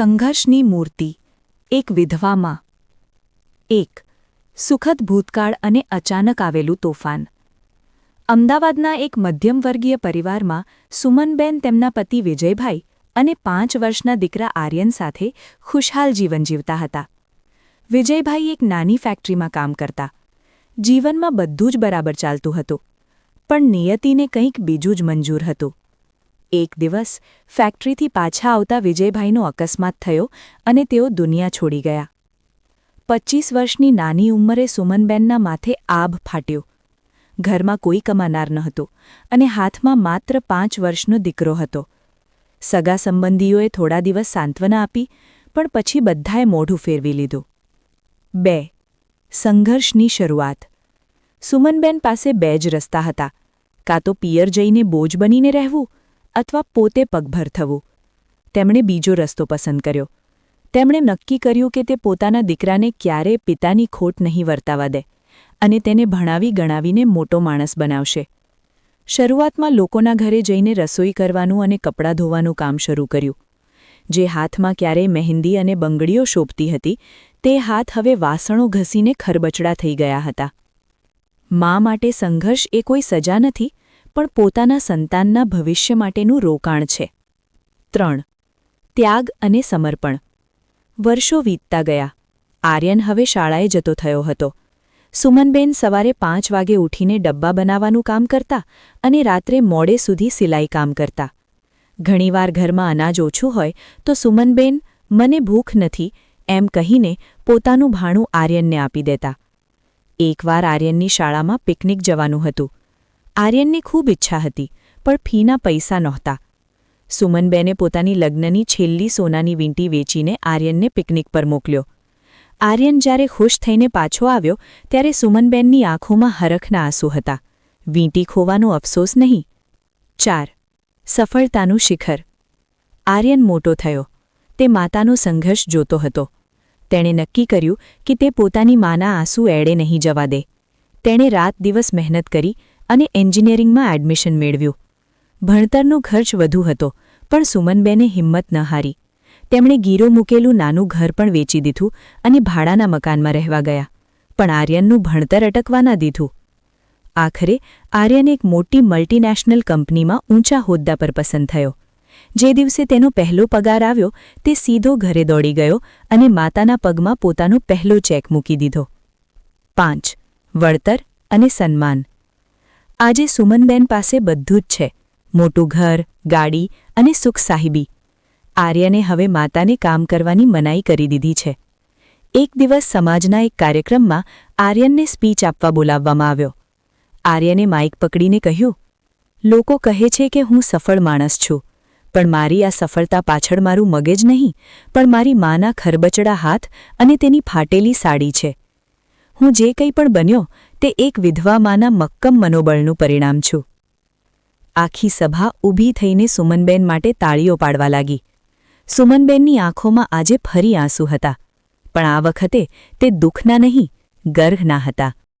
સંઘર્ષની મૂર્તિ, એક વિધવામાં. એક, સુખદ ભૂતકાળ અને અચાનક આવેલું તોફાન. અમદાવાદના એક મધ્યમવર્ગીય પરિવારમાં સુમનબેન તેમના પતિ વિજયભાઈ અને પાંચ વર્ષના દીકરા આર્યન સાથે ખુશહાલ જીવન જીવતા હતા. વિજયભાઈ એક નાની ફેક્ટરીમાં કામ કરતા. જીવનમાં બધું જ બરાબર ચાલતું હતું, પણ નિયતિને કંઈક બીજું જ મંજૂર હતું. એક દિવસ ફેક્ટરીથી પાછા આવતા વિજયભાઈનો અકસ્માત થયો અને તેઓ દુનિયા છોડી ગયા. પચ્ચીસ વર્ષની નાની ઉંમરે સુમનબેનના માથે આભ ફાટ્યો. ઘરમાં કોઈ કમાનાર નહોતું અને હાથમાં માત્ર પાંચ વર્ષનો દીકરો હતો. સગા સંબંધીઓએ થોડા દિવસ સાંત્વના આપી, પણ પછી બધાએ મોઢું ફેરવી લીધું. બે. સંઘર્ષની શરૂઆત. સુમનબેન પાસે બે જ રસ્તા હતા. કાં તો પિયર જઈને બોજ બનીને રહેવું અથવા પોતે પગભર થવું. તેમણે બીજો રસ્તો પસંદ કર્યો. તેમણે નક્કી કર્યું કે તે પોતાના દીકરાને ક્યારે પિતાની ખોટ નહીં વર્તાવા દે અને તેને ભણાવી ગણાવીને મોટો માણસ બનાવશે. શરૂઆતમાં લોકોના ઘરે જઈને રસોઈ કરવાનું અને કપડાં ધોવાનું કામ શરૂ કર્યું. જે હાથમાં ક્યારેય મહેંદી અને બંગડીઓ શોભતી હતી, તે હાથ હવે વાસણો ઘસીને ખરબચડા થઈ ગયા હતા. મા માટે સંઘર્ષ એ કોઈ સજા નથી પણ પોતાના સંતાનના ભવિષ્ય માટેનું રોકાણ છે. ત્રણ. ત્યાગ અને સમર્પણ. વર્ષો વીતતા ગયા. આર્યન હવે શાળાએ જતો થયો હતો. સુમનબેન સવારે પાંચ વાગે ઉઠીને ડબ્બા બનાવવાનું કામ કરતા અને રાત્રે મોડે સુધી સિલાઈ કામ કરતા. ઘણીવાર ઘરમાં અનાજ ઓછું હોય તો સુમનબેન, મને ભૂખ નથી, એમ કહીને પોતાનું ભાણું આર્યનને આપી દેતા. એકવાર આર્યનની શાળામાં પિકનિક જવાનું હતું. આર્યનની ખૂબ ઈચ્છા હતી, પણ ફીના પૈસા નહોતા. સુમનબેને પોતાની લગ્નની છેલ્લી સોનાની વીંટી વેચીને આર્યનને પિકનિક પર મોકલ્યો. આર્યન જ્યારે ખુશ થઈને પાછો આવ્યો, ત્યારે સુમનબેનની આંખોમાં હરખના આંસુ હતા. વીંટી ખોવાનો અફસોસ નહીં. ચાર. સફળતાનું શિખર. આર્યન મોટો થયો. તે માતાનો સંઘર્ષ જોતો હતો. તેણે નક્કી કર્યું કે તે પોતાની માના આંસુ એડે નહીં જવા દે. તેણે રાત દિવસ મહેનત કરી અને એન્જિનિયરિંગમાં એડમિશન મેળવ્યું. ભણતરનો ખર્ચ વધુ હતો, પણ સુમનબેને હિંમત ન હારી. તેમણે ગીરો મૂકેલું નાનું ઘર પણ વેચી દીધું અને ભાડાના મકાનમાં રહેવા ગયા. પણ આર્યનનું ભણતર અટકવા ન દીધું. આખરે આર્યન એક મોટી મલ્ટીનેશનલ કંપનીમાં ઊંચા હોદ્દા પર પસંદ થયો. જે દિવસે તેનો પહેલો પગાર આવ્યો, તે સીધો ઘરે દોડી ગયો અને માતાના પગમાં પોતાનો પહેલો ચેક મૂકી દીધો. પાંચ. વળતર અને સન્માન. આજે સુમનબેન પાસે બધું જ છે. મોટું ઘર, ગાડી અને સુખ સાહિબી. આર્યને હવે માતાને કામ કરવાની મનાઈ કરી દીધી છે. એક દિવસ સમાજના એક કાર્યક્રમમાં આર્યનને સ્પીચ આપવા બોલાવવામાં આવ્યો. આર્યને માઇક પકડીને કહ્યું, લોકો કહે છે કે હું સફળ માણસ છું, પણ મારી આ સફળતા પાછળ મારું મગજ નહીં, પણ મારી માના ખરબચડા હાથ અને તેની ફાટેલી સાડી છે. હું જે કંઈ પણ બન્યો, તે એક વિધવામાંના મક્કમ મનોબળનું પરિણામ છું. આખી સભા ઊભી થઈને સુમનબેન માટે તાળીઓ પાડવા લાગી. સુમનબેનની આંખોમાં આજે ફરી આંસુ હતા, પણ આ વખતે તે દુઃખના નહીં, ગર્હના હતા.